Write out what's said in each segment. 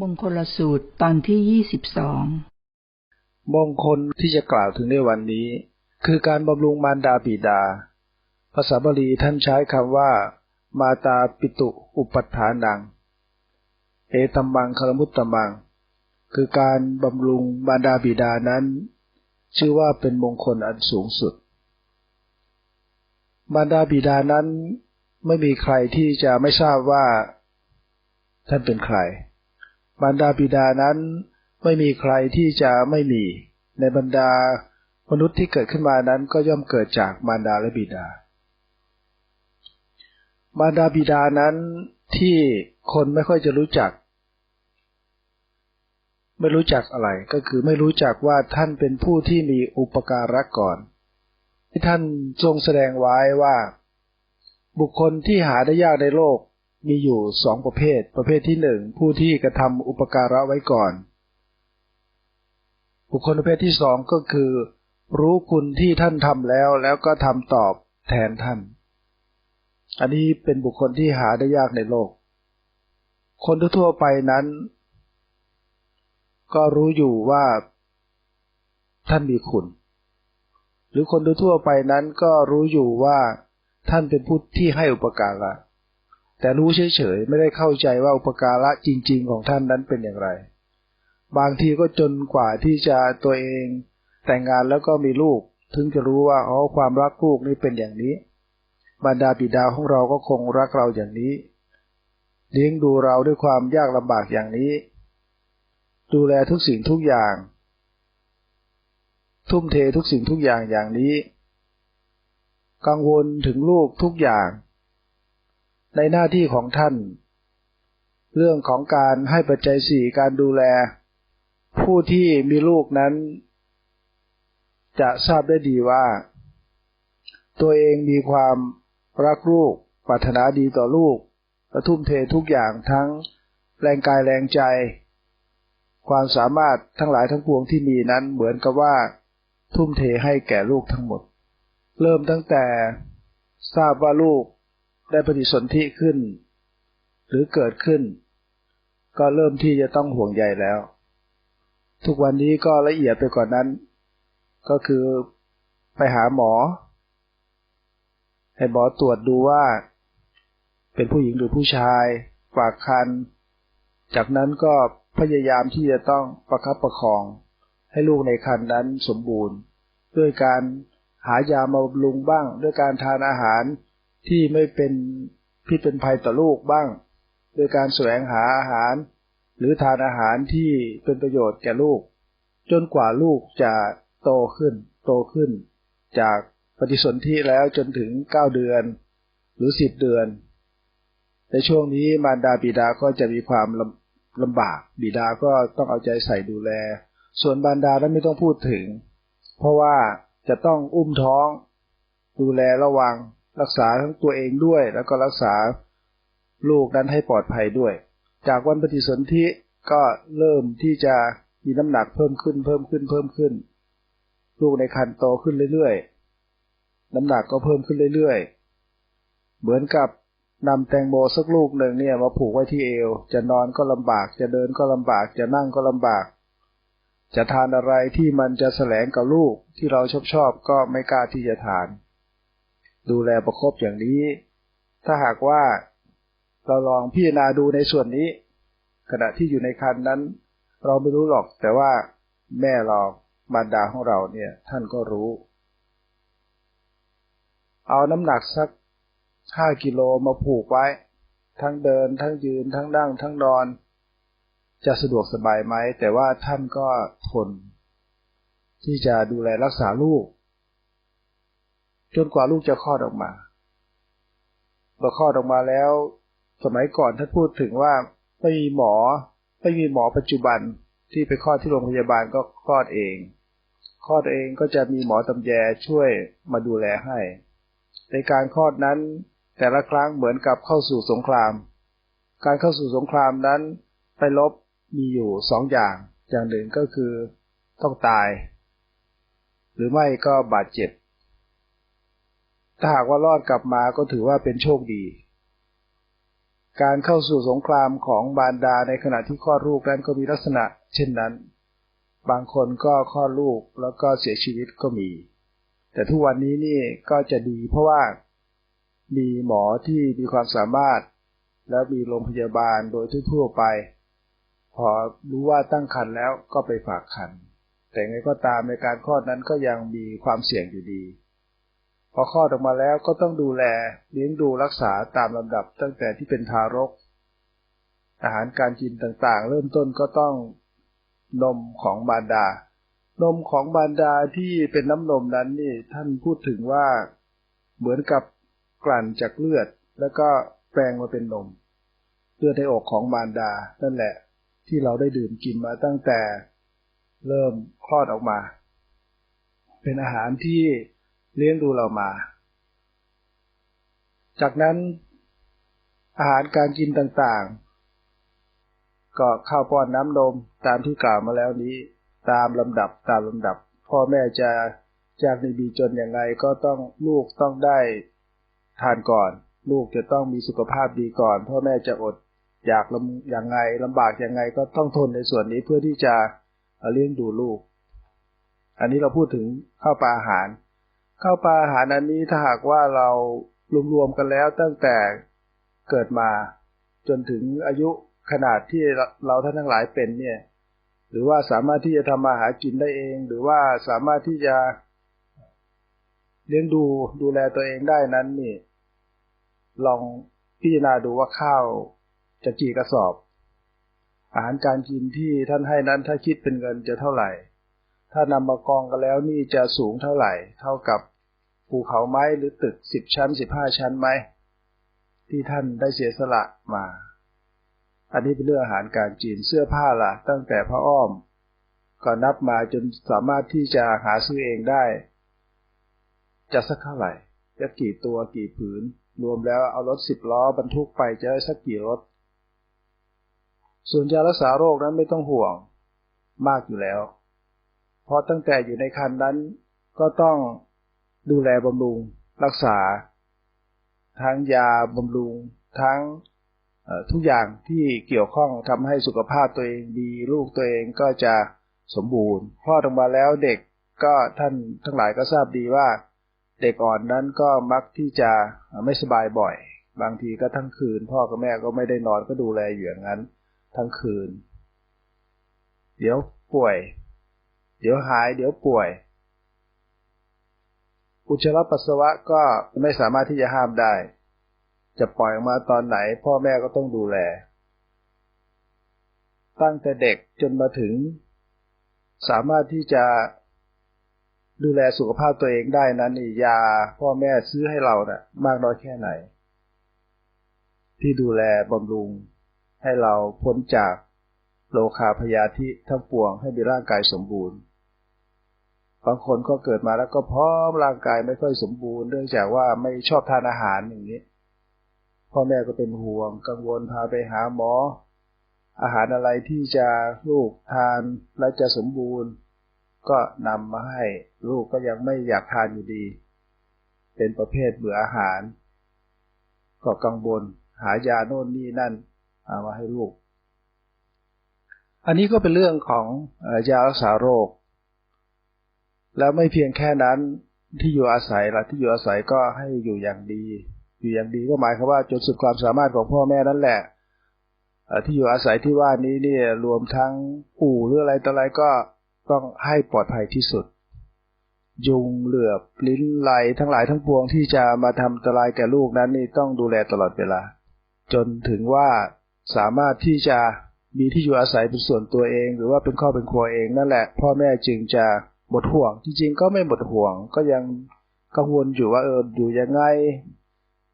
มงคลสูตรตอนที่ยี่สิบสองมงคลที่จะกล่าวถึงในวันนี้ คือการบำรุงมารดาบิดา ภาษาบาลีท่านใช้คำว่า มาตาปิตุอุปัฏฐานัง เอตัมมังคารมุตตมัง คือการบำรุงมารดาบิดานั้น ชื่อว่าเป็นมงคลอันสูงสุด มารดาบิดานั้นไม่มีใครที่จะไม่ทราบว่า ท่านเป็นใคร มารดาบิดานั้นไม่มีใครที่จะไม่มี ในบรรดามนุษย์ที่เกิดขึ้นมานั้นก็ย่อมเกิดจากมารดาและบิดา มารดาบิดานั้นที่คนไม่ค่อยจะรู้จัก ไม่รู้จักอะไรก็คือไม่รู้จักว่าท่านเป็นผู้ที่มีอุปการะก่อน ที่ท่านทรงแสดงไว้ว่า บุคคลที่หาได้ยากในโลก มีอยู่สองประเภท ประเภทที่หนึ่งผู้ที่กระทำอุปการะไว้ก่อน บุคคลประเภทที่สองก็คือ รู้คุณที่ท่านทำแล้วแล้วก็ทำตอบแทนท่าน อันนี้เป็นบุคคลที่หาได้ยากในโลก คนทั่วไปนั้น ก็รู้อยู่ว่าท่านมีคุณ หรือคนทั่วไปนั้นก็รู้อยู่ว่าท่านเป็นผู้ที่ให้อุปการะ แต่รู้เฉยๆ ไม่ได้เข้าใจว่าอุปการะจริง ๆ ของท่านนั้นเป็นอย่างไร บางทีก็จนกว่าที่จะตัวเองแต่งงานแล้วก็มีลูก ถึงจะรู้ว่าอ๋อความรักลูกนี่เป็นอย่างนี้ บรรดาบิดาของเราก็คงรักเราอย่างนี้ เลี้ยงดูเราด้วยความยากลำบากอย่างนี้ ดูแลทุกสิ่งทุกอย่าง ทุ่มเททุกสิ่งทุกอย่างอย่างนี้ กังวลถึงลูกทุกอย่าง ในหน้าที่ของท่าน เรื่องของการให้ปัจจัยสี่การดูแล ผู้ที่มีลูกนั้น จะทราบได้ดีว่า ตัวเองมีความรักลูกปรารถนาดีต่อลูกและทุ่มเททุกอย่างทั้งแรงกายแรงใจ ความสามารถทั้งหลายทั้งปวงที่มีนั้นเหมือนกับว่า ทุ่มเทให้แก่ลูกทั้งหมด เริ่มตั้งแต่ทราบว่าลูก ได้ปฏิสนธิขึ้น หรือเกิดขึ้น ก็เริ่มที่จะต้องห่วงใยแล้ว ทุกวันนี้ก็ละเอียดไปกว่านนั้น ก็คือไปหาหมอ ให้หมอตรวจดูว่า เป็นผู้หญิงหรือผู้ชายฝากคัน จากนั้นก็พยายามที่จะต้องประคับประคอง ให้ลูกในคันนั้นสมบูรณ์ ด้วยการหายามาบำรุงบ้าง ด้วยการทานอาหาร ที่ไม่เป็นพิษเป็นภัยต่อลูกบ้าง โดยการแสวงหาอาหาร หรือทานอาหารที่เป็นประโยชน์แก่ลูก จนกว่าลูกจะโตขึ้น โตขึ้น จากปฏิสนธิแล้วจนถึง 9 เดือน หรือ 10 เดือน ในช่วงนี้มารดาบิดาก็จะมีความลำลำบากบิดาก็ต้องเอาใจใส่ดูแล ส่วนบารดานั้นไม่ต้องพูดถึง เพราะว่าจะต้องอุ้มท้อง ดูแลระวัง รักษาทั้งตัวเองด้วย แล้วก็รักษาลูกนั้นให้ปลอดภัยด้วย จากวันปฏิสนธิก็เริ่มที่จะมีน้ำหนักเพิ่มขึ้นเพิ่มขึ้นเพิ่มขึ้น ลูกในครรภ์โตขึ้นเรื่อยๆ น้ำหนักก็เพิ่มขึ้นเรื่อยๆ เหมือนกับนำแตงโมสักลูกหนึ่งเนี่ยมาผูกไว้ที่เอว จะนอนก็ลำบาก จะเดินก็ลำบาก จะนั่งก็ลำบาก จะทานอะไรที่มันจะแสลงกับลูกที่เราชอบชอบก็ไม่กล้าที่จะทาน ดูแลประคบอย่างนี้ ถ้าหากว่าเราลองพิจารณาดูในส่วนนี้ ขณะที่อยู่ในคันนั้น เราไม่รู้หรอก แต่ว่าแม่เรามารดาของเราเนี่ย ท่านก็รู้ เอาน้ำหนักสักห้ากิโลมาผูกไว้ ทั้งเดิน ทั้งยืน ทั้งนั่ง ทั้งนอน จะสะดวกสบายไหม แต่ว่าท่านก็ทน ที่จะดูแลรักษาลูก จนกว่าลูกจะคลอดออกมาพอคลอดออกมาแล้ว สมัยก่อนท่านพูดถึงว่าไม่มีหมอไม่มีหมอปัจจุบันที่ไปคลอดที่โรงพยาบาลก็คลอดเองคลอดเองก็จะมีหมอตำแยช่วยมาดูแลให้ ในการคลอดนั้น แต่ละครั้งเหมือนกับเข้าสู่สงคราม การเข้าสู่สงครามนั้น ไปลบมีอยู่สองอย่าง อย่างหนึ่งก็คือต้องตาย หรือไม่ก็บาดเจ็บ ถ้าหากว่ารอดกลับมาก็ถือว่าเป็นโชคดี การเข้าสู่สงครามของบารดาในขณะที่คลอดลูกนั้นก็มีลักษณะ เช่นนั้น บางคนก็คลอดลูกแล้วก็เสียชีวิตก็มี แต่ทุกวันนี้นี่ก็จะดีเพราะว่ามีหมอที่มีความสามารถ และมีโรงพยาบาลโดยทั่วไป พอรู้ว่าตั้งครรภ์แล้วก็ไปฝากครรภ์แต่ไงก็ตามในการคลอดนั้นก็ยังมีความเสี่ยงอยู่ดี พอคลอดออกมาแล้วก็ต้องดูแลเลี้ยงดูรักษาตามลำดับตั้งแต่ที่เป็นทารก อาหารการกินต่างๆ เริ่มต้นก็ต้องนมของบารดา นมของบารดาที่เป็นน้ำนมนั้นนี่ท่านพูดถึงว่าเหมือนกับกลั่นจากเลือด แล้วก็แปลงมาเป็นนมเลือดในอกของบารดา นั่นแหละ ที่เราได้ดื่มกินมาตั้งแต่เริ่มคลอดออกมา เป็นอาหารที่ เลี้ยงดูเรามา จากนั้นอาหารการกินต่างๆ ก็ข้าวป้อนน้ำนมตามที่กล่าวมาแล้วนี้ ตามลำดับตามลำดับ พ่อแม่จะจากในบีจนอย่างไรก็ต้องลูกต้องได้ทานก่อน ลูกจะต้องมีสุขภาพดีก่อน พ่อแม่จะอดอยากลำอย่างไงลำบากอย่างไงก็ต้องทนในส่วนนี้เพื่อที่จะเลี้ยงดูลูก อันนี้เราพูดถึงข้าวปลาอาหาร ข้าวปลาอาหารอันนี้ถ้าหากว่าเรารวมๆกันแล้วตั้งแต่เกิดมาจนถึงอายุขนาดที่เราท่านทั้งหลายเป็นเนี่ย หรือว่าสามารถที่จะทำมาหากินได้เอง หรือว่าสามารถที่จะเลี้ยงดูดูแลตัวเองได้นั้นนี่ ลองพิจารณาดูว่าข้าวจะกี่กระสอบ อาหารการกินที่ท่านให้นั้นถ้าคิดเป็นเงินจะเท่าไหร่ ถ้านำมากองกันแล้วนี่จะสูงเท่าไหร่ เท่ากับ ภูเขาไม้หรือตึกสิบชั้นสิบห้าชั้นไหมที่ท่านได้เสียสละมา อันนี้เป็นเรื่องอาหารการกินเสื้อผ้าล่ะ ตั้งแต่พระอ้อม ก็นับมาจนสามารถที่จะหาซื้อเองได้ จะสักเท่าไหร่ จะกี่ตัวกี่ผืน รวมแล้วเอารถสิบล้อบรรทุกไปจะได้สักกี่รถ ส่วนยารักษาโรคนั้นไม่ต้องห่วงมากอยู่แล้ว เพราะตั้งแต่อยู่ในคันนั้นก็ต้อง ดูแลบำรุงรักษา ทั้งยาบำรุงทั้งทุกอย่างที่เกี่ยวข้องทำให้สุขภาพตัวเองดีลูกตัวเองก็จะสมบูรณ์คลอดออกมาแล้วเด็กก็ท่านทั้งหลายก็ทราบดีว่า เด็กอ่อนนั้นก็มักที่จะไม่สบายบ่อย บางทีก็ทั้งคืน พ่อกับแม่ก็ไม่ได้นอนก็ดูแลอยู่อย่างนั้น ทั้งคืน เดี๋ยวป่วย เดี๋ยวหาย เดี๋ยวป่วย อุจจาระปัสสาวะก็ไม่สามารถที่จะห้ามได้ จะปล่อยออกมาตอนไหน พ่อแม่ก็ต้องดูแล ตั้งแต่เด็กจนมาถึง สามารถที่จะดูแลสุขภาพตัวเองได้นั้นนี่ยาพ่อแม่ซื้อให้เรานะ่ะ มากน้อยแค่ไหน ที่ดูแลบำรุง ให้เราพ้นจากโลคาพยาธิทั้งปวงให้มีร่างกายสมบูรณ์ บางคนก็เกิดมาแล้วก็พร้อมร่างกายไม่ค่อยสมบูรณ์เนื่องจากว่าไม่ชอบทานอาหารอย่างนี้ พ่อแม่ก็เป็นห่วงกังวลพาไปหาหมอ อาหารอะไรที่จะลูกทานและจะสมบูรณ์ ก็นำมาให้ลูกก็ยังไม่อยากทานอยู่ดี เป็นประเภทเบื่ออาหาร ก็กังวลหายาโน่นนี่นั่นเอามาให้ลูก อันนี้ก็เป็นเรื่องของยารักษาโรค แล้วไม่เพียงแค่นั้นที่อยู่อาศัยละที่อยู่อาศัยก็ให้อยู่อย่างดี อยู่อย่างดีก็หมายความว่าจนสุดความสามารถของพ่อแม่นั่นแหละที่อยู่อาศัยที่ว่านี้เนี่ยรวมทั้งปู่หรืออะไรต่ออะไรก็ต้องให้ปลอดภัยที่สุด ยุงเหลือบลิ้นไหลทั้งหลายทั้งปวงที่จะมาทำอันตรายแก่ลูกนั้นนี่ต้องดูแลตลอดเวลา จนถึงว่าสามารถที่จะมีที่อยู่อาศัยเป็นส่วนตัวเอง หรือว่าเป็นครอบเป็นครัวเองนั่นแหละ พ่อแม่จึงจะ หมดห่วง จริง ๆ ก็ไม่หมดห่วง ก็ยังกังวลอยู่ว่าเอออยู่ยังไง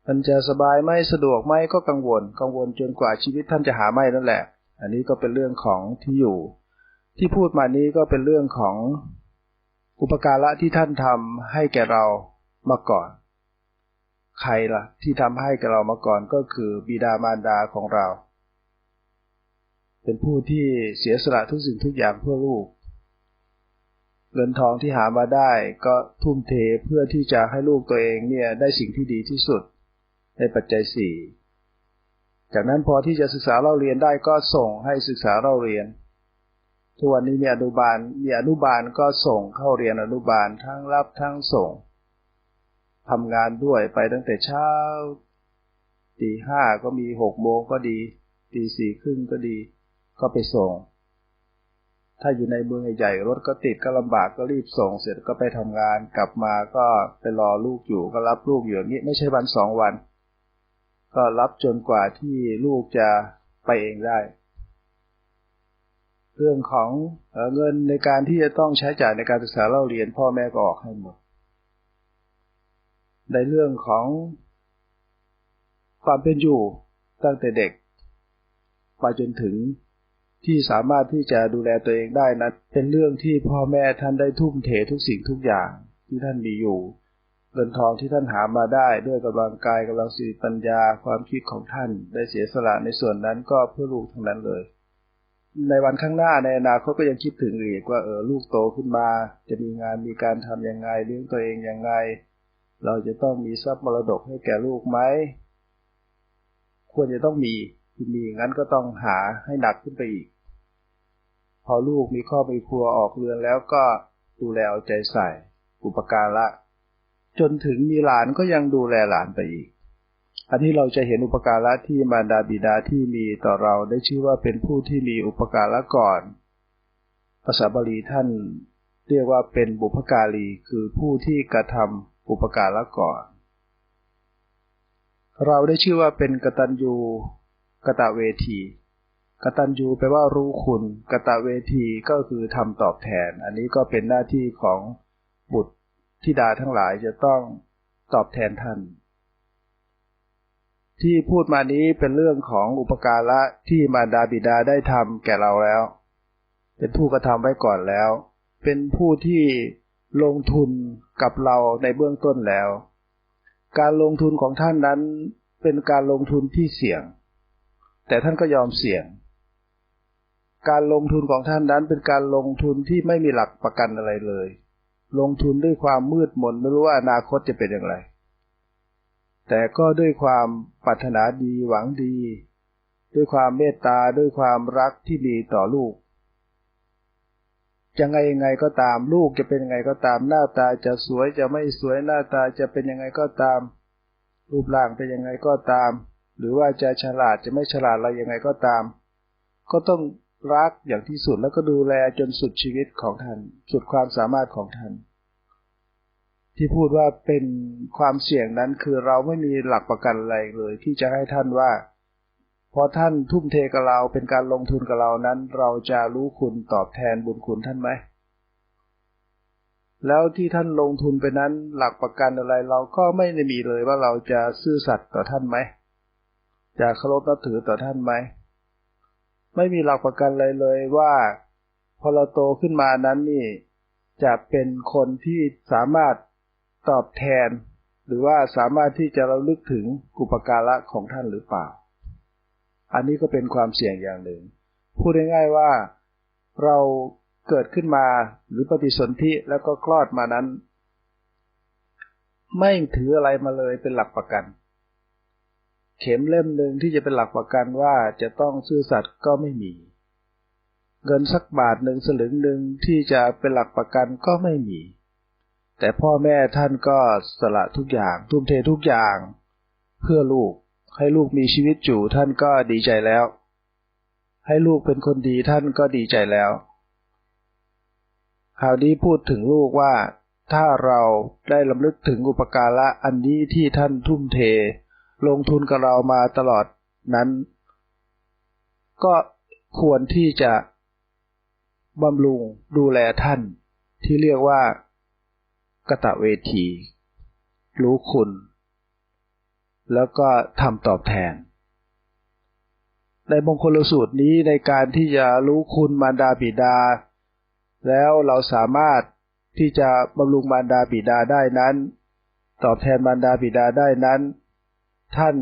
มันจะสบายไหมสะดวกไหมก็กังวล กังวลจนกว่าชีวิตท่านจะหาไม่นั่นแหละ อันนี้ก็เป็นเรื่องของที่อยู่ ที่พูดมานี้ก็เป็นเรื่องของอุปการะที่ท่านทำให้แก่เรามาก่อน ใครล่ะ ที่ทำให้แก่เรามาก่อนก็คือบิดามารดาของเรา เป็นผู้ที่เสียสละทุกสิ่งทุกอย่างเพื่อลูก เงินทองที่หามาได้ก็ทุ่มเทเพื่อที่จะให้ลูกตัวเองเนี่ยได้สิ่งที่ดีที่สุด ในปัจจัยสี่จากนั้นพอที่จะศึกษาเราเรียนได้ก็ส่งให้ศึกษาเราเรียน ทุกวันนี้มีอนุบาลมีอนุบาลก็ส่งเข้าเรียนอนุบาลทั้งรับทั้งส่งทำงานด้วยไปตั้งแต่เช้าตีห้าก็มีหกโมงก็ดีตีสี่ครึ่งก็ดี ก็ไปส่ง ถ้าอยู่ในเมืองใหญ่ๆรถก็ติดก็ลำบากก็รีบส่งเสร็จก็ไปทำงานกลับมาก็ไปรอลูกอยู่ก็รับลูกอยู่อย่างนี้ไม่ใช่วันสองวัน ก็รับจนกว่าที่ลูกจะไปเองได้ เรื่องของเงินในการที่จะต้องใช้จ่ายในการศึกษาเล่าเรียนพ่อแม่ก็ออกให้หมด ในเรื่องของความเป็นอยู่ตั้งแต่เด็กไปจนถึง ที่สามารถที่จะดูแลตัวเองได้นะเป็นเรื่องที่พ่อแม่ท่านได้ทุ่มเททุกสิ่งทุกอย่างที่ท่านมีอยู่เงินทองที่ท่านหามาได้ด้วยกำลังกายกำลังสติปัญญาความคิดของท่าน ได้เสียสละในส่วนนั้นก็เพื่อลูกทั้งนั้นเลย ในวันข้างหน้าในอนาคตก็ยังคิดถึงอีกว่าเออลูกโตขึ้นมา จะมีงานมีการทำยังไงเลี้ยงตัวเองยังไง เราจะต้องมีทรัพย์มรดกให้แก่ลูกไหมควรจะต้องมี ที่มีงั้นก็ต้องหาให้หนักขึ้นไปอีก พอลูกมีครอบมีครัวออกเรือนแล้วก็ดูแลเอาใจใส่อุปการะจนถึงมีหลานก็ยังดูแลหลานไปอีก อันนี้เราจะเห็นอุปการะที่มารดาบิดาที่มีต่อเราได้ชื่อว่าเป็นผู้ที่มีอุปการะก่อน ภาษาบาลีท่านเรียกว่าเป็นบุพการีคือผู้ที่กระทำอุปการะก่อน เราได้ชื่อว่าเป็นกตัญญู กตะเวที กตัญญูแปลว่ารู้คุณ กตะเวทีก็คือทำตอบแทน อันนี้ก็เป็นหน้าที่ของบุตรธิดาทั้งหลายจะต้องตอบแทนท่าน ที่พูดมานี้เป็นเรื่องของอุปการะที่มารดาบิดาได้ทำแก่เราแล้ว เป็นผู้กระทำไว้ก่อนแล้ว เป็นผู้ที่ลงทุนกับเราในเบื้องต้นแล้ว การลงทุนของท่านนั้นเป็นการลงทุนที่เสี่ยง แต่ท่านก็ยอมเสี่ยง การลงทุนของท่านนั้นเป็นการลงทุนที่ไม่มีหลักประกันอะไรเลย ลงทุนด้วยความมืดมนไม่รู้ว่าอนาคตจะเป็นอย่างไร แต่ก็ด้วยความปรารถนาดีหวังดี ด้วยความเมตตาด้วยความรักที่ดีต่อลูกยังไงยังไงก็ตามลูกจะเป็นยังไงก็ตามหน้าตาจะสวยจะไม่สวยหน้าตาจะเป็นยังไงก็ตาม รูปร่างเป็นยังไงก็ตาม หรือว่าจะฉลาดจะไม่ฉลาดอะไรยังไงก็ตาม ก็ต้องรักอย่างที่สุดแล้วก็ดูแลจนสุดชีวิตของท่าน สุดความสามารถของท่าน ที่พูดว่าเป็นความเสี่ยงนั้นคือเราไม่มีหลักประกันอะไรเลย ที่จะให้ท่านว่าพอท่านทุ่มเทกับเราเป็นการลงทุนกับเรานั้น เราจะรู้คุณตอบแทนบุญคุณท่านไหมแล้วที่ท่านลงทุนไปนั้นหลักประกันอะไรเราก็ไม่ได้มีเลยว่าเราจะซื่อสัตย์ต่อท่านไหม จะเคารพนับถือต่อท่านไหม ไม่มีหลักประกันเลยเลยว่า พอเราโตขึ้นมานั้นนี่ จะเป็นคนที่สามารถตอบแทน หรือว่าสามารถที่จะระลึกถึงกุปการะของท่านหรือเปล่า อันนี้ก็เป็นความเสี่ยงอย่างหนึ่ง พูดง่ายๆว่าเราเกิดขึ้นมาหรือปฏิสนธิแล้วก็คลอดมานั้น ไม่ถืออะไรมาเลยเป็นหลักประกัน เข็มเล่มหนึ่งที่จะเป็นหลักประกันว่าจะต้องซื่อสัตย์ก็ไม่มี เงินสักบาทหนึ่งสลึงหนึ่งที่จะเป็นหลักประกันก็ไม่มี แต่พ่อแม่ท่านก็สละทุกอย่าง ทุ่มเททุกอย่าง เพื่อลูกให้ลูกมีชีวิตอยู่ท่านก็ดีใจแล้ว ให้ลูกเป็นคนดีท่านก็ดีใจแล้วข่าวนี้พูดถึงลูกว่า ถ้าเราได้ลำลึกถึงอุปการะอันนี้ที่ท่านทุ่มเท ลงทุนกับเรามาตลอดนั้น ก็ควรที่จะบำรุงดูแลท่านที่เรียกว่ากตะเวที รู้คุณ แล้วก็ทำตอบแทน ในมงคลสูตรนี้ในการที่จะรู้คุณมารดาบิดา แล้วเราสามารถที่จะบำรุงมารดาบิดาได้นั้น ตอบแทนมารดาบิดาได้นั้น ท่าน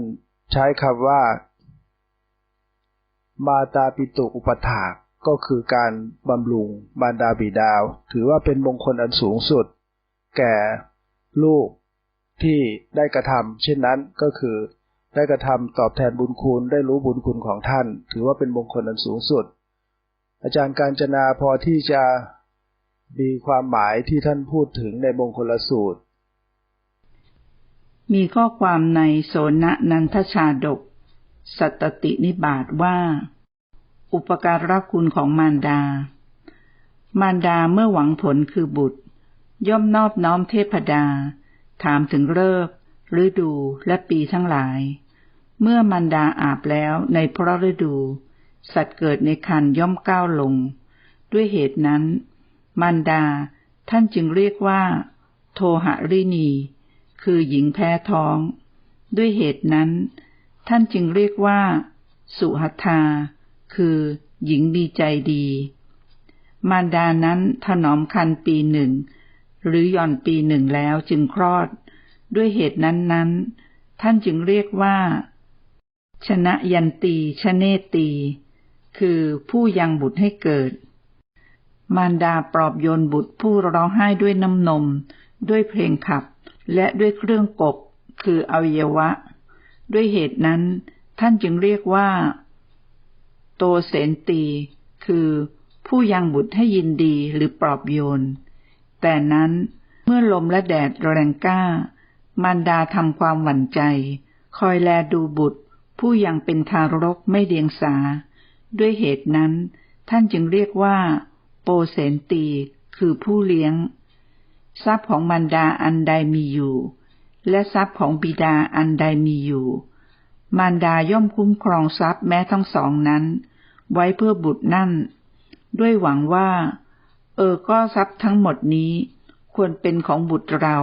ใช้คำว่า มาตาปิตุอุปถากก็คือการบำรุงบารดาบิดาว ถือว่าเป็นมงคลอันสูงสุด แก่ลูกที่ได้กระทำเช่นนั้นก็คือได้กระทำตอบแทนบุญคุณได้รู้บุญคุณของท่าน ถือว่าเป็นมงคลอันสูงสุด อาจารย์การจนาพอที่จะมีความหมายที่ท่านพูดถึงในมงคลสูตร มีข้อความในโสนนันทชาดก สัตตินิบาตว่า อุปการะคุณของมารดา มารดาเมื่อหวังผลคือบุตร ย่อมนอบน้อมเทพดา ถามถึงเลิกฤดูและปีทั้งหลาย เมื่อมารดาอาบแล้วในพระฤดู สัตว์เกิดในคันย่อมก้าวลง ด้วยเหตุนั้น มารดาท่านจึงเรียกว่า โทหรินี คือหญิงแพ้ท้อง ด้วยเหตุนั้น ท่านจึงเรียกว่า สุหัตาคือหญิงมีใจดี มารดานั้นถนอมคันปีหนึ่ง หรือหย่อนปีหนึ่งแล้วจึงคลอด ด้วยเหตุนั้นนั้น ท่านจึงเรียกว่า ชนะยันตีชเนตี คือผู้ยังบุตรให้เกิด มารดาปลอบโยนบุตรผู้ร้องไห้ด้วยน้ำนม ด้วยเพลงขับ และด้วยเครื่องกบคืออวัยวะ ด้วยเหตุนั้น ท่านจึงเรียกว่า โตเสนตี คือผู้ยังบุตรให้ยินดีหรือปลอบโยน แต่นั้นเมื่อลมและแดดแรงกล้า มารดาทำความหวั่นใจ คอยแลดูบุตร ผู้ยังเป็นทารกไม่เดียงสา ด้วยเหตุนั้น ท่านจึงเรียกว่า โปเสนตี คือผู้เลี้ยง ทรัพย์ของมารดาอันใดมีอยู่ และทรัพย์ของบิดาอันใดมีอยู่ มารดาย่อมคุ้มครองทรัพย์แม้ทั้งสองนั้น ไว้เพื่อบุตรนั่น ด้วยหวังว่า เออก็ทรัพย์ทั้งหมดนี้ ควรเป็นของบุตรเรา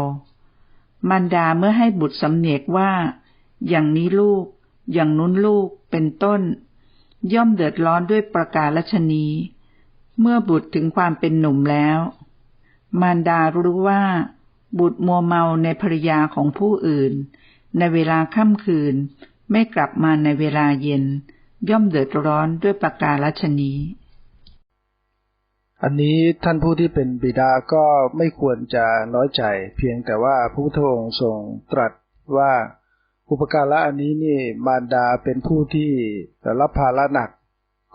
มารดาเมื่อให้บุตรสำเนียกว่า อย่างนี้ลูก อย่างนู้นลูกเป็นต้น ย่อมเดือดร้อนด้วยประกาศชนีเมื่อบุตรถึงความเป็นหนุ่มแล้ว มารดารู้ว่า บุตรมัวเมาในภรยาของผู้อื่น ในเวลาค่ำคืน ไม่กลับมาในเวลาเย็น ย่อมเดือดร้อนด้วยประกาศชนีอันนี้ท่านผู้ที่เป็นบิดาก็ไม่ควรจะน้อยใจ เพียงแต่ว่าพระพุทธองค์ทรงตรัสว่าอุปการะอันนี้นี่มารดาเป็นผู้ที่รับภาระหนัก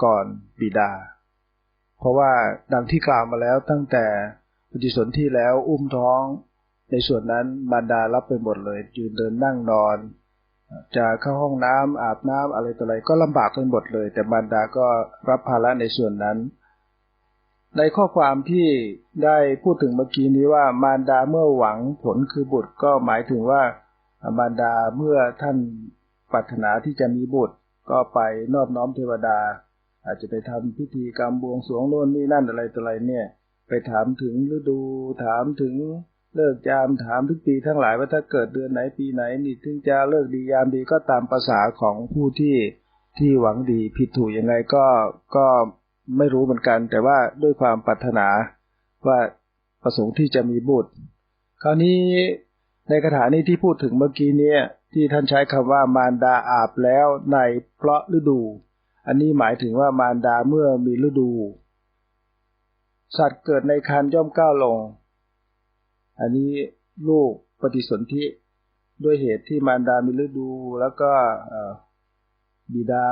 ก่อนบิดา เพราะว่าดังที่กล่าวมาแล้วตั้งแต่ ปฏิสนธิแล้วอุ้มท้อง ในส่วนนั้นมารดารับไปหมดเลยยืนเดินนั่งนอน จะเข้าห้องน้ำอาบน้ำอะไรต่ออะไรก็ลำบากไปหมดเลย แต่มารดาก็รับภาระในส่วนนั้น ในข้อความที่ได้พูดถึงเมื่อกี้นี้ว่ามารดาเมื่อหวังผลคือบุตรก็หมายถึงว่ามารดาเมื่อท่านปรารถนาที่จะมีบุตรก็ไปนอบน้อมเทวดา อาจจะไปทำพิธีกรรมบวงสรวงโน่นนี่นั่นอะไรต่ออะไรเนี่ย ไปถามถึงฤดู ถามถึงเลิกยามถามทุกปีทั้งหลายว่าถ้าเกิดเดือนไหนปีไหนนี่ถึงจะเลิกดียามดีก็ตามภาษาของผู้ที่ที่หวังดีผิดถูกยังไงก็ก็ไม่รู้เหมือนกัน แต่ว่าด้วยความปรารถนาว่าประสงค์ที่จะมีบุตร คราวนี้ในคาถานี้ที่พูดถึงเมื่อกี้เนี่ยที่ท่านใช้คำว่ามารดาอาบแล้วในเพราะฤดู อันนี้หมายถึงว่ามารดาเมื่อมีฤดู สัตว์เกิดในครรภ์ย่อมก้าวลง อันนี้ลูกปฏิสนธิด้วยเหตุที่มารดามีฤดู แล้วก็บิดา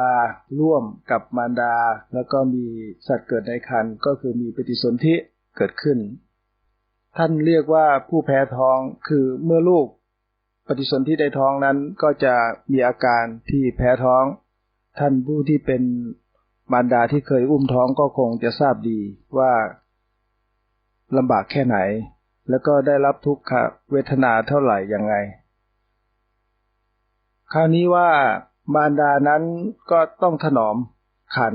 ร่วมกับมารดา แล้วก็มีสัตว์เกิดในครรภ์ก็คือมีปฏิสนธิเกิดขึ้น ท่านเรียกว่าผู้แพ้ท้องคือเมื่อลูกปฏิสนธิในท้องนั้นก็จะมีอาการที่แพ้ท้อง ท่านผู้ที่เป็นมารดาที่เคยอุ้มท้องก็คงจะทราบดีว่า ลำบากแค่ไหน แล้วก็ได้รับทุกขเวทนาเท่าไหร่ยังไง คราวนี้ว่ามารดานั้นก็ต้องถนอมคัน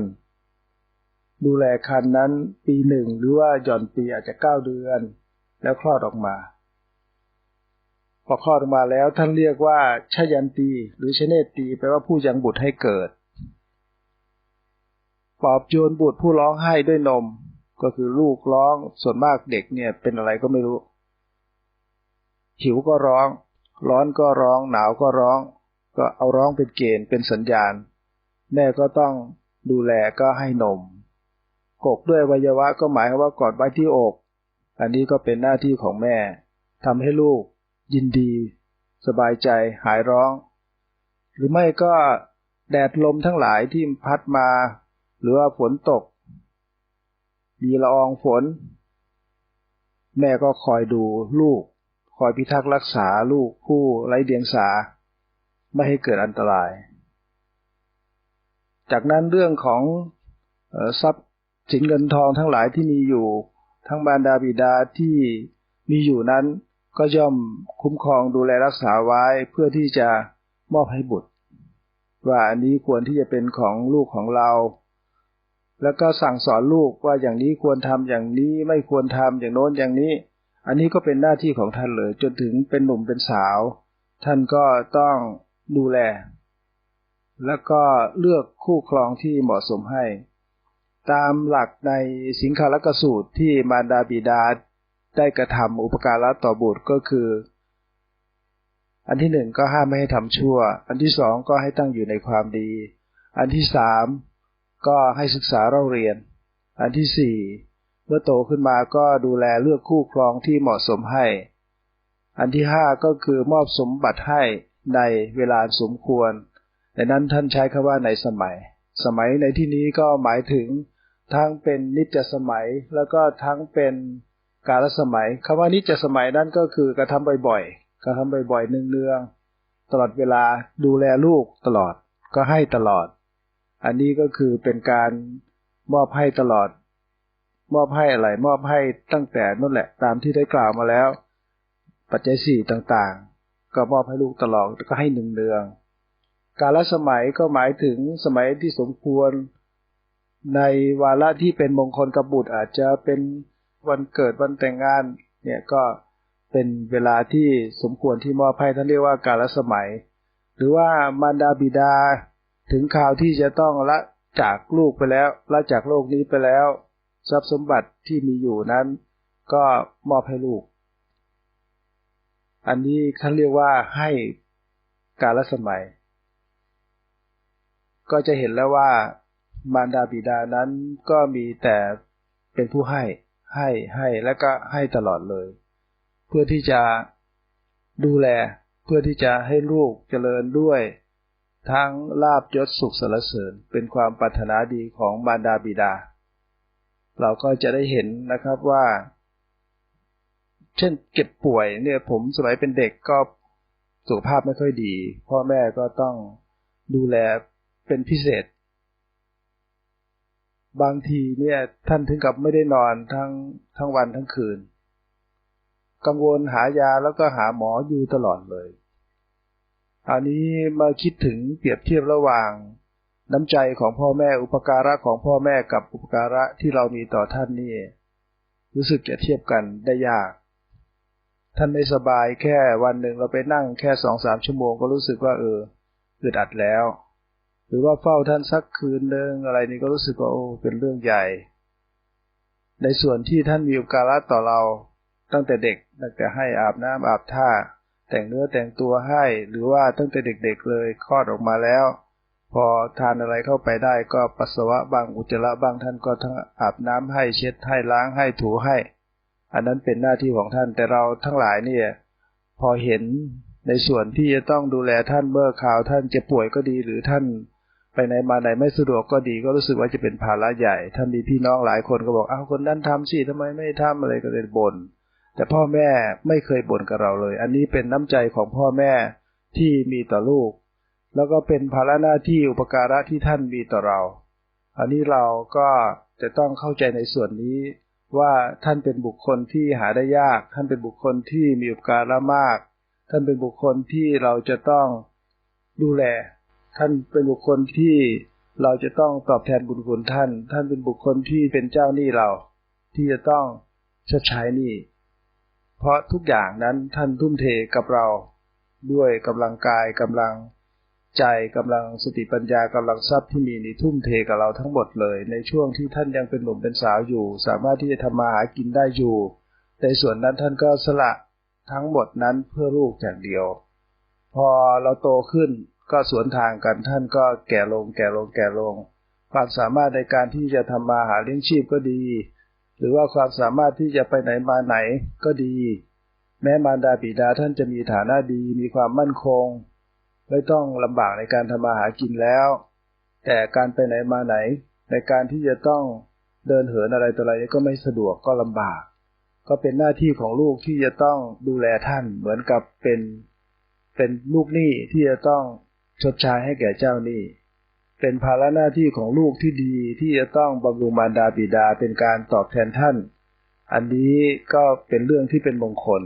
ดูแลคันนั้นปีหนึ่งหรือว่าหย่อนปีอาจจะเก้าเดือน แล้วคลอดออกมา พอคลอดออกมาแล้วท่านเรียกว่าชยันตี หรือชเนตตีแปลว่าผู้ยังบุตรให้เกิดปอบโยนบุตรผู้ร้องไห้ด้วยนม ก็คือลูกร้องส่วนมากเด็กเนี่ยเป็นอะไรก็ไม่รู้ หิวก็ร้อง ร้อนก็ร้อง หนาวก็ร้อง ก็เอาร้องเป็นเกณฑ์เป็นสัญญาณ แม่ก็ต้องดูแลก็ให้นม กกด้วยวัยวะก็หมายว่ากอดไว้ที่อก อันนี้ก็เป็นหน้าที่ของแม่ทำให้ลูก ยินดี สบายใจหายร้อง หรือไม่ก็แดดลมทั้งหลายที่พัดมา หรือว่าฝนตก มีละอองฝน แม่ก็คอยดูลูก คอยพิทักษ์รักษาลูกผู้ไร้เดียงสา ไม่ให้เกิดอันตราย จากนั้นเรื่องของออทรัพย์สินเงินทองทั้งหลายที่มีอยู่ ทั้งบารดาบิดาที่มีอยู่นั้นก็ย่อมคุ้มครองดูแลรักษาไว้เพื่อที่จะมอบให้บุตร ว่าอันนี้ควรที่จะเป็นของลูกของเรา แล้วก็สั่งสอนลูกว่าอย่างนี้ควรทำอย่างนี้ไม่ควรทำอย่างโน้นอย่างนี้ อันนี้ก็เป็นหน้าที่ของท่านเลย จนถึงเป็นหนุ่มเป็นสาว ท่านก็ต้องดูแล แล้วก็เลือกคู่ครองที่เหมาะสมให้ ตามหลักในสิงคาลกสูตรที่มารดาบิดาได้กระทำอุปการะต่อบุตรก็คือ อันที่หนึ่งก็ห้ามไม่ให้ทำชั่ว อันที่สองก็ให้ตั้งอยู่ในความดี อันที่สาม ก็ให้ศึกษาเล่าเรียน อันที่สี่เมื่อโตขึ้นมาก็ดูแลเลือกคู่ครองที่เหมาะสมให้ อันที่ห้าก็คือมอบสมบัติให้ในเวลาสมควรแต่นั้นท่านใช้คำว่าในสมัย สมัยในที่นี้ก็หมายถึงทั้งเป็นนิจสมัยแล้วก็ทั้งเป็นกาลสมัยคำว่านิจสมัยนั่นก็คือกระทำบ่อยๆ กระทำบ่อยๆเนืองๆตลอดเวลาดูแลลูกตลอดก็ให้ตลอด อันนี้ก็คือเป็นการมอบให้ตลอด มอบให้อะไรมอบให้ตั้งแต่นั่นแหละตามที่ได้กล่าวมาแล้ว ปัจจัยสี่ต่างๆ ก็มอบให้ลูกตลอดก็ให้หนึ่งเนืองกาลสมัยก็หมายถึงสมัยที่สมควร ในวาระที่เป็นมงคลกับบุตรอาจจะเป็นวันเกิดวันแต่งงานเนี่ยก็เป็นเวลาที่สมควรที่มอบให้ท่านเรียกว่ากาลสมัย หรือว่ามารดาบิดา ถึงข่าวที่จะต้องละจากลูกไปแล้วละจากโลกนี้ไปแล้ว ทรัพย์สมบัติที่มีอยู่นั้น ก็มอบให้ลูก อันนี้ท่านเรียกว่าให้กาลสมัย ก็จะเห็นแล้วว่ามารดาบิดานั้นก็มีแต่เป็นผู้ให้ให้ให้และก็ให้ตลอดเลย เพื่อที่จะดูแลเพื่อที่จะให้ลูกเจริญด้วย ทั้งลาบยศสุขสรรเสริญเป็นความปรารถนาดีของมารดาบิดา เราก็จะได้เห็นนะครับว่า เช่นเก็บป่วยเนี่ยผมสมัยเป็นเด็กก็สุขภาพไม่ค่อยดี พ่อแม่ก็ต้องดูแลเป็นพิเศษ บางทีเนี่ยท่านถึงกับไม่ได้นอนทั้งทั้งวันทั้งคืน กังวลหายาแล้วก็หาหมออยู่ตลอดเลย อันนี้มาคิดถึงเปรียบเทียบระหว่าง น้ำใจของพ่อแม่อุปการะของพ่อแม่กับอุปการะที่เรามีต่อท่านนี่ รู้สึกจะเทียบกันได้ยาก ท่านไม่สบายแค่วันหนึ่งเราไปนั่งแค่สองสามชั่วโมงก็รู้สึกว่าเอออึดอัดแล้ว หรือว่าเฝ้าท่านสักคืนหนึ่งอะไรนี่ก็รู้สึกว่าโอ้เป็นเรื่องใหญ่ ในส่วนที่ท่านมีอุปการะต่อเราตั้งแต่เด็กตั้งแต่ให้อาบน้ำอาบท่า แต่งเนื้อแต่งตัวให้ หรือว่าตั้งแต่เด็กๆเลยคลอดออกมาแล้ว พอทานอะไรเข้าไปได้ก็ปัสสาวะบ้างอุจจาระบ้างท่านก็ทั้งอาบน้ำให้เช็ดให้ล้างให้ถูให้ อันนั้นเป็นหน้าที่ของท่านแต่เราทั้งหลายเนี่ยพอเห็นในส่วนที่จะต้องดูแลท่านเมื่อข่าวท่านจ็บป่วยก็ดีหรือท่านไปไหนมาไหนไม่สะดวกก็ดีก็รู้สึกว่าจะเป็นภาระใหญ่ท่านมีพี่น้องหลายคนก็บอกอ้าวคนนั้นทำสิทำไมไม่ทำอะไรก็เลยบ่น แต่พ่อแม่ไม่เคยบ่นกับเราเลย อันนี้เป็นน้ำใจของพ่อแม่ที่มีต่อลูก แล้วก็เป็นภาระหน้าที่อุปการะที่ท่านมีต่อเรา อันนี้เราก็จะต้องเข้าใจในส่วนนี้ว่าท่านเป็นบุคคลที่หาได้ยาก ท่านเป็นบุคคลที่มีอุปการะมาก ท่านเป็นบุคคลที่เราจะต้องดูแล ท่านเป็นบุคคลที่เราจะต้องตอบแทนบุญคุณท่าน ท่านเป็นบุคคลที่เป็นเจ้าหนี้เรา ที่จะต้องชดใช้หนี้ เพราะทุกอย่างนั้นท่านทุ่มเทกับเราด้วยกำลังกายกำลังใจกำลังสติปัญญากำลังทรัพย์ที่มีนี่ทุ่มเทกับเราทั้งหมดเลย ในช่วงที่ท่านยังเป็นหนุ่มเป็นสาวอยู่ สามารถที่จะทำมาหากินได้อยู่ ในส่วนนั้นท่านก็สละทั้งหมดนั้นเพื่อลูกอย่างเดียว พอเราโตขึ้นก็สวนทางกันท่านก็แก่ลงแก่ลงแก่ลง ความสามารถในการที่จะทำมาหาเลี้ยงชีพก็ดี หรือว่าความสามารถที่จะไปไหนมาไหนก็ดี แม้มารดาบิดาท่านจะมีฐานะดีมีความมั่นคง ไม่ต้องลำบากในการทำมาหากินแล้ว แต่การไปไหนมาไหน ในการที่จะต้องเดินเหินอะไรต่ออะไรก็ไม่สะดวกก็ลำบาก ก็เป็นหน้าที่ของลูกที่จะต้องดูแลท่านเหมือนกับเป็น เป็นลูกหนี้ที่จะต้องชดใช้ให้แก่เจ้าหนี้ เป็นภาระหน้าที่ของลูกที่ดีที่จะต้องบำรุงมารดาบิดาเป็นการตอบแทนท่าน อันนี้ก็เป็นเรื่องที่เป็นมงคล